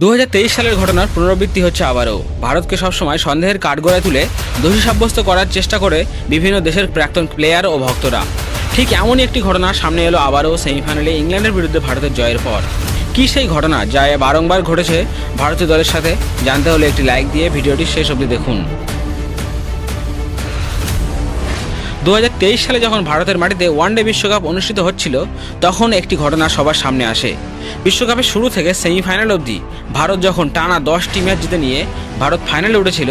দু হাজার তেইশ সালের ঘটনার পুনরাবৃত্তি হচ্ছে আবারও। ভারতকে সবসময় সন্দেহের কাঠগড়ায় তুলে দোষী সাব্যস্ত করার চেষ্টা করে বিভিন্ন দেশের প্রাক্তন প্লেয়ার ও ভক্তরা। ঠিক এমনই একটি ঘটনা সামনে এলো আবারও সেমিফাইনালে ইংল্যান্ডের বিরুদ্ধে ভারতের জয়ের পর। কি সেই ঘটনা যা বারংবার ঘটেছে, ভারতীয় দলের সাথে? জানতে হলে একটি লাইক দিয়ে ভিডিওটি শেষ অবধি দেখুন। দু হাজার তেইশ সালে যখন ভারতের মাটিতে ওয়ানডে বিশ্বকাপ অনুষ্ঠিত হচ্ছিল, তখন একটি ঘটনা সবার সামনে আসে। বিশ্বকাপের শুরু থেকে সেমিফাইনাল অবধি ভারত যখন টানা দশটি ম্যাচ জিতে নিয়ে ভারত ফাইনালে উঠেছিল,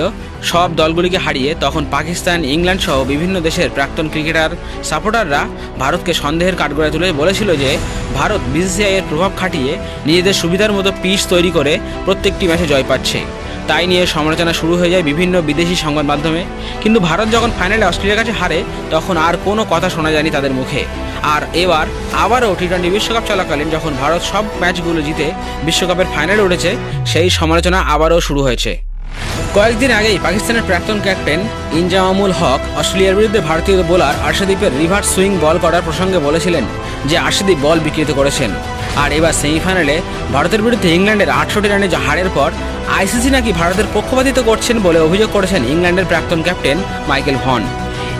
সব দলগুলিকে হারিয়ে তখন পাকিস্তান, ইংল্যান্ড সহ বিভিন্ন দেশের প্রাক্তন ক্রিকেটার, সাপোর্টাররা ভারতকে সন্দেহের কাঠগড়ায় তুলে বলেছিল যে, ভারত বিসিসিআই এর প্রভাব খাটিয়ে নিজেদের সুবিধার মতো পিচ তৈরি করে প্রত্যেকটি ম্যাচে জয় পাচ্ছে। তাই নিয়ে সমালোচনা শুরু হয়ে যায় বিভিন্ন বিদেশি সংবাদ মাধ্যমে। কিন্তু ভারত যখন ফাইনালে অস্ট্রেলিয়ার কাছে হারে, তখন আর কোনো কথা শোনা যায়নি তাদের মুখে। আর এবার আবারও টি টোয়েন্টি বিশ্বকাপ চলাকালীন যখন ভারত সব ম্যাচগুলো জিতে বিশ্বকাপের ফাইনালে উঠেছে, সেই সমালোচনা আবারও শুরু হয়েছে। কয়েকদিন আগেই পাকিস্তানের প্রাক্তন ক্যাপ্টেন ইনজামামুল হক অস্ট্রেলিয়ার বিরুদ্ধে ভারতীয় বোলার আর্শদীপের রিভার্স সুইং বল করার প্রসঙ্গে বলেছিলেন যে আর্শদীপ বল বিকৃত করেছেন। আর এবার সেমিফাইনালে ভারতের বিরুদ্ধে ইংল্যান্ডের আটষট্টি রানে হারের পর আইসিসি নাকি ভারতের পক্ষপাতিত্ব করছেন বলে অভিযোগ করেছেন ইংল্যান্ডের প্রাক্তন ক্যাপ্টেন মাইকেল ভন।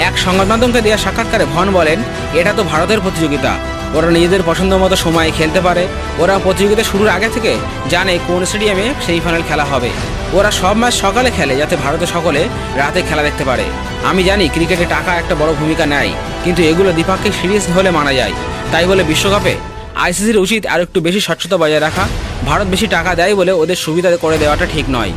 এক সংবাদ মাধ্যমকে দেওয়া সাক্ষাৎকারে ভন বলেন, এটা তো ভারতের প্রতিযোগিতা। ওরা নিজেদের পছন্দ মতো সময়ে খেলতে পারে। ওরা প্রতিযোগিতা শুরুর আগে থেকে জানে কোন স্টেডিয়ামে সেই ফাইনাল খেলা হবে। ওরা সব ম্যাচ সকালে খেলে যাতে ভারতে সকলে রাতে খেলা দেখতে পারে। আমি জানি ক্রিকেটে টাকা একটা বড় ভূমিকা নেয়, কিন্তু এগুলো দ্বিপাক্ষিক সিরিজ হলে মানা যায়। তাই বলে বিশ্বকাপে আইসিসির উচিত আর একটু বেশি স্বচ্ছতা বজায় রাখা, ভারত বেশি টাকা দেয় বলে ওদের সুবিধা করে দেওয়াটা ঠিক নয়।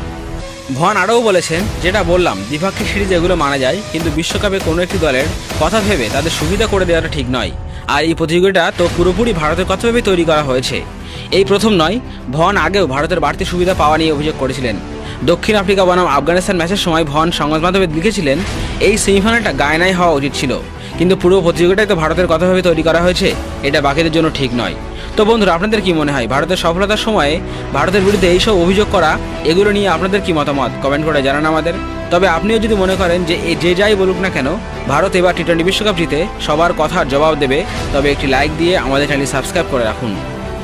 ভন আরও বলেছেন, যেটা বললাম, দ্বিপাক্ষিক সিরিজ এগুলো মানা যায়, কিন্তু বিশ্বকাপে কোনো একটি দলের কথা ভেবে তাদের সুবিধা করে দেওয়াটা ঠিক নয়। আর এই প্রতিযোগিতা তো পুরোপুরি ভারতের কথা ভেবেই তৈরি করা হয়েছে। এই প্রথম নয়, ভন আগেও ভারতের বাড়তি সুবিধা পাওয়া নিয়ে অভিযোগ করেছিলেন। দক্ষিণ আফ্রিকা বনাম আফগানিস্তান ম্যাচের সময় ভন সংবাদ মাধ্যমে লিখেছিলেন, এই সেমিফাইনালটা গায়নাই হওয়া উচিত ছিল। কিন্তু পুরো প্রতিযোগিতায় তো ভারতের কথা ভেবে তৈরি করা হয়েছে, এটা বাকিদের জন্য ঠিক নয়। তো বন্ধুরা, আপনাদের কি মনে হয়, ভারতের সফলতার সময়ে ভারতের বিরুদ্ধে এইসব অভিযোগ করা, এগুলো নিয়ে আপনাদের কি মতামত? কমেন্ট করে জানান আমাদের। তবে আপনিও যদি মনে করেন যে যে যাই বলুক না কেন, ভারত এবার টি টোয়েন্টি বিশ্বকাপ জিতে সবার কথার জবাব দেবে, তবে একটি লাইক দিয়ে আমাদের চ্যানেল সাবস্ক্রাইব করে রাখুন।